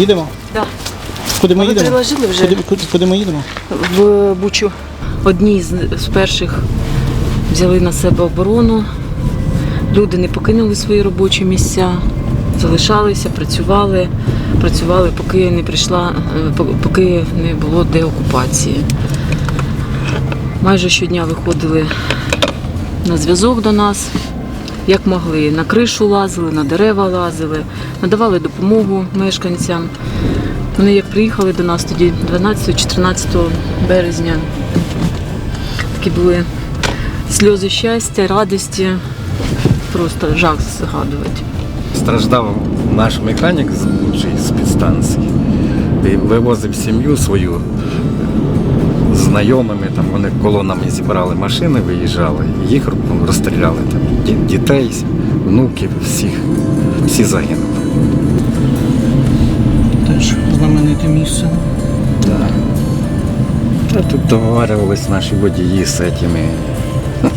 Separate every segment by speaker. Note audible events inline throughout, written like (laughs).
Speaker 1: Їдемо?
Speaker 2: Да.
Speaker 1: Куди ми їдемо?
Speaker 2: приложили вже?
Speaker 1: Куди, куди, куди ми їдемо?
Speaker 2: в Бучу. Одні з, з перших взяли на себе оборону. Люди не покинули свої робочі місця, залишалися, працювали, працювали, поки не прийшла, е, поки не було деокупації. Майже щодня виходили на зв'язок до нас, як могли. На кришу лазили, на дерева лазили, надавали допомогу мешканцям. Вони як приїхали до нас тоді 12-14 березня. Такі були сльози щастя, радості. Просто жах згадувати.
Speaker 3: Страждав наш механік з Бучі, з підстанції. Вивозив сім'ю свою знайомими, там вони колонами зібрали машини, виїжджали, їх розстріляли там, дітей, внуків, всіх, всі загинули.
Speaker 1: Теж знамените місце.
Speaker 3: Да. Та тут договарювались наші водії з цими (laughs)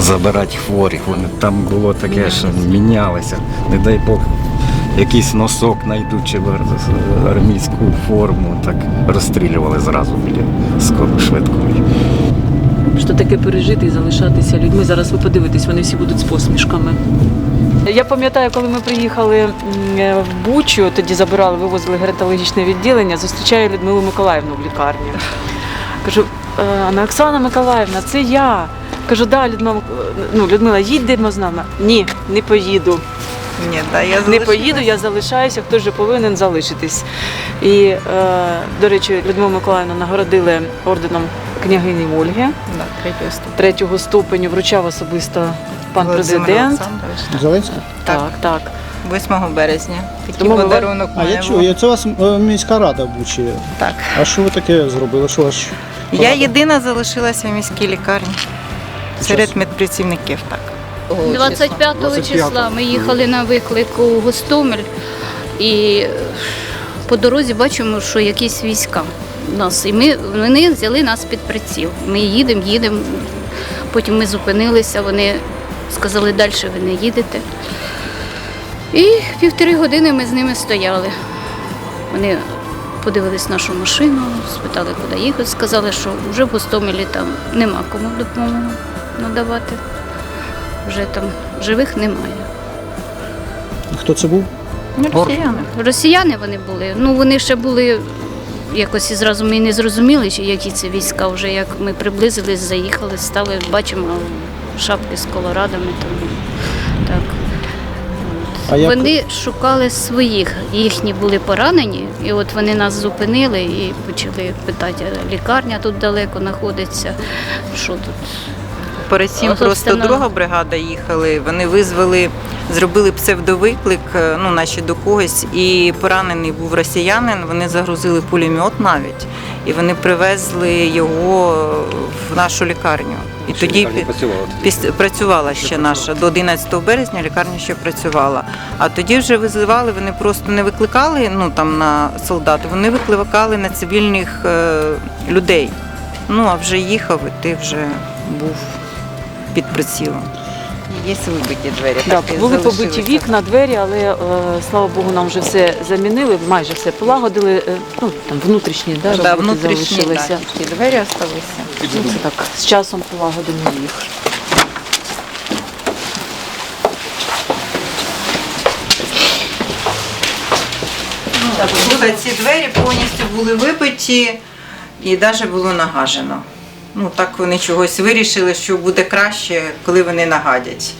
Speaker 3: забирати хворих. Вони, там було таке, що мінялися. Не дай Бог, якийсь носок знайдуть чи армійську форму, так розстрілювали зразу біля скорої швидкої.
Speaker 2: Що таке пережити і залишатися людьми. Зараз ви подивитесь, вони всі будуть з посмішками. Я пам'ятаю, коли ми приїхали е, в Бучу, тоді забирали, вивозили геронтологічне відділення, зустрічаю Людмилу Миколаївну в лікарні. Кажу, «Е, Анна Оксана Миколаївна, це я. Кажу, да, Людмила, ну, Людмила, їдемо з нами. Ні, не поїду.
Speaker 4: Ні, да, я
Speaker 2: Не поїду, я залишаюся, хтось же повинен залишитись. І, е, до речі, Людмилу Миколаївну нагородили орденом княгині Ольги
Speaker 4: Да, третього ступеня.
Speaker 2: третього ступеню, вручав особисто пан
Speaker 4: Володимир
Speaker 2: президент.
Speaker 4: Олександрович.
Speaker 1: Зеленська?
Speaker 2: Так, так.
Speaker 4: 8 березня. Такий
Speaker 2: Тому ми-
Speaker 4: подарунок
Speaker 1: А я
Speaker 4: має
Speaker 1: чую, це у вас е, міська рада в Бучі.
Speaker 4: Так.
Speaker 1: А що ви таке зробили? Що ваш?
Speaker 4: Я єдина залишилася в міській лікарні. Серед медпрацівників, так.
Speaker 5: 25 числа ми їхали на виклик у Гостомель і е, по дорозі бачимо, що якісь війська нас. І ми, вони взяли нас під приціл. Ми їдемо, їдемо. Потім ми зупинилися, вони сказали, далі ви не їдете. І півтори години ми з ними стояли. Вони подивились нашу машину, спитали, куди їхати. Сказали, що вже в Гостомелі там нема кому допомогу надавати. Вже там живих немає.
Speaker 1: Хто це був?
Speaker 4: Росіяни.
Speaker 5: Росіяни вони були. Ну вони ще були якось і зразу ми не зрозуміли, які це війська. Вже як ми приблизились, заїхали, стали, бачимо шапки з колорадами. Тому так.
Speaker 1: А як-
Speaker 5: Вони шукали своїх, їхні були поранені, і от вони нас зупинили і почали питати, лікарня тут далеко знаходиться, що тут.
Speaker 4: Перед цим просто друга бригада їхали. Вони визвали, зробили псевдовиклик, е, ну, наче до когось, і поранений був росіянин. Вони загрузили пулемет навіть, і вони привезли його в нашу лікарню. І тоді піс- працювала ще наша до 11 березня. Лікарня ще працювала. А тоді вже визивали. Вони просто не викликали ну там на солдат. Вони викликали на цивільних е, людей. Ну а вже їхав, і ти вже був під прицілом. Є вибиті двері.
Speaker 2: Да,
Speaker 4: так
Speaker 2: були побиті вікна, двері, але е, слава Богу, нам вже все замінили, майже все полагодили. Е, ну там внутрішні да,
Speaker 4: Да, внутрішні
Speaker 2: залишилися.
Speaker 4: да, тільки двері залишилися.
Speaker 2: Ну, це так, з часом полагодимо їх.
Speaker 4: Були ці двері повністю були вибиті і навіть було нагажено. Ну так вони чогось вирішили, що буде краще, коли вони нагадять.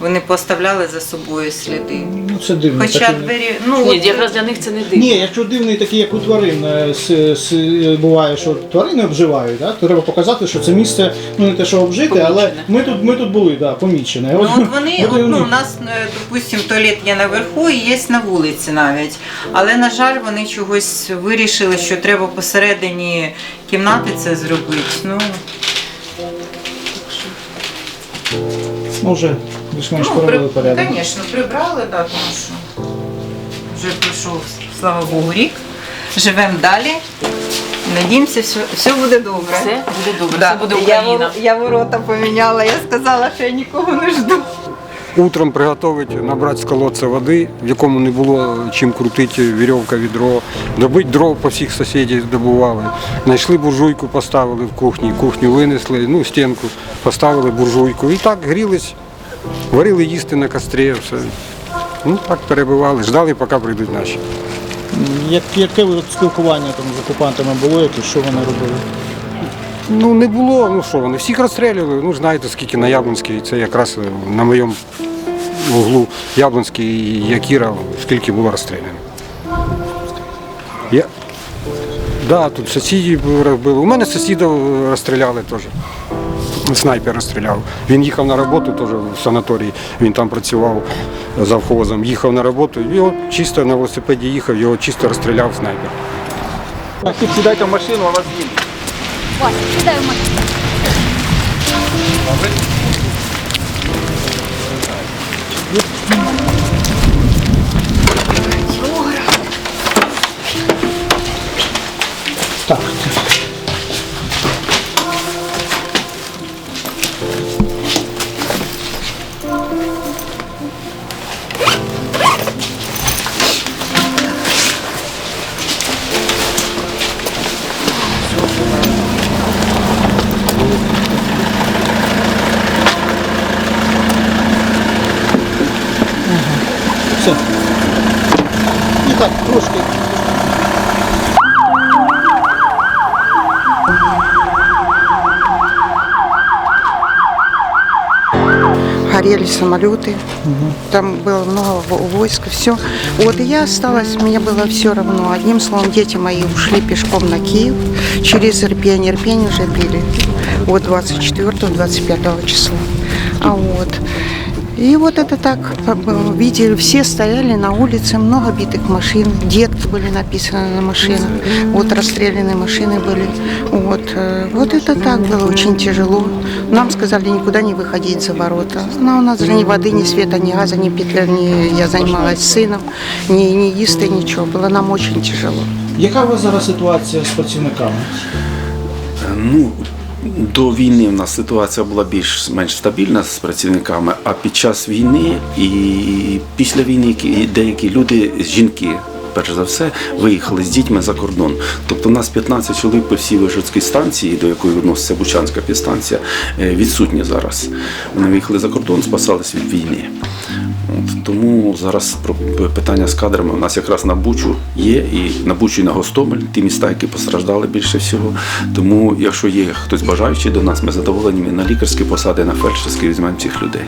Speaker 4: Вони поставляли за собою сліди.
Speaker 1: Ну це дивно.
Speaker 4: Хоча
Speaker 1: таке.
Speaker 4: двері, ну
Speaker 2: Ні,
Speaker 4: от-
Speaker 2: якраз для них це не дивно.
Speaker 1: Ні, якщо дивний такий, як у тварин, е, с- с- буває, що тварини обживають, да? то треба показати, що це місце, ну не те, що обжите, але ми тут, ми тут були, да, помічене.
Speaker 4: Ну, от вони, от, ну, у нас, е, допустимо, туалет є наверху і є на вулиці навіть. Але, на жаль, вони чогось вирішили, що треба посередині кімнати це зробити. Ну,
Speaker 1: вже більш-менш
Speaker 4: ну
Speaker 1: провели порядок.
Speaker 4: Звісно, прибрали, да, тому що вже пройшов, слава Богу, рік. Живемо далі. Надіємося, все, все буде добре.
Speaker 2: Все буде добре,
Speaker 4: Да.
Speaker 2: все буде
Speaker 4: Я,
Speaker 2: Україна.
Speaker 4: вор- я ворота поміняла, я сказала, що я нікого не жду.
Speaker 6: утром приготувати, набрати з колодця води, в якому не було чим крутити вірьовка, відро, добити дров по всіх сусідів добували. Знайшли буржуйку, поставили в кухні, кухню винесли, ну, стінку, поставили буржуйку. І так грілись, варили їсти на кострі, все. Ну, так перебивали, ждали, поки прийдуть наші.
Speaker 1: Яке от спілкування там з окупантами було, яке, що вони робили?
Speaker 6: Ну не було, ну що вони, всіх розстрілювали. Ну знаєте, скільки на Яблонській, це якраз е, на моєму углу Яблонський і Якіра, скільки було розстріляно. Я... Да, тут сусідів розбили. У мене сусідів розстріляли теж. Снайпер розстріляв. Він їхав на роботу теж в санаторії, він там працював завхозом. Їхав на роботу, його чисто на велосипеді їхав, його чисто розстріляв снайпер.
Speaker 7: Сідайте в машину, а вас їде.
Speaker 5: Вася, сідай в машину.
Speaker 1: Так.
Speaker 8: Горели самолеты, там было много во- войск, все. Вот и я осталась, мне было все равно. Одним словом, дети мои ушли пешком на Киев, через Ирпень, Ирпень уже били, вот 24-25 числа. А вот. И вот это так, как бы, видели, все стояли на улице, много битых машин, детки были написаны на машинах, вот расстрелянные машины были. Вот, э, вот это так было очень тяжело. Нам сказали никуда не выходить за ворота. Но у нас же ни воды, ни света, ни газа, ни петля, ни я занималась сыном, ни, ни їсти, ничего. Было нам очень тяжело.
Speaker 1: Яка у вас зараз ситуація з працівниками?
Speaker 9: Ну, до війни в нас ситуація була більш-менш стабільна з працівниками, а під час війни і після війни деякі люди, жінки, перш за все, виїхали з дітьми за кордон. Тобто у нас 15 чоловік по всій Вишгородській станції, до якої відноситься Бучанська підстанція, е, відсутні зараз. Вони виїхали за кордон, спасались від війни. От, тому зараз про питання з кадрами у нас якраз на Бучу є, і на Бучу і на Гостомель, ті міста, які постраждали більше всього. Тому, якщо є хтось бажаючий до нас, ми задоволені на лікарські посади, на фельдшерські візьмемо цих людей.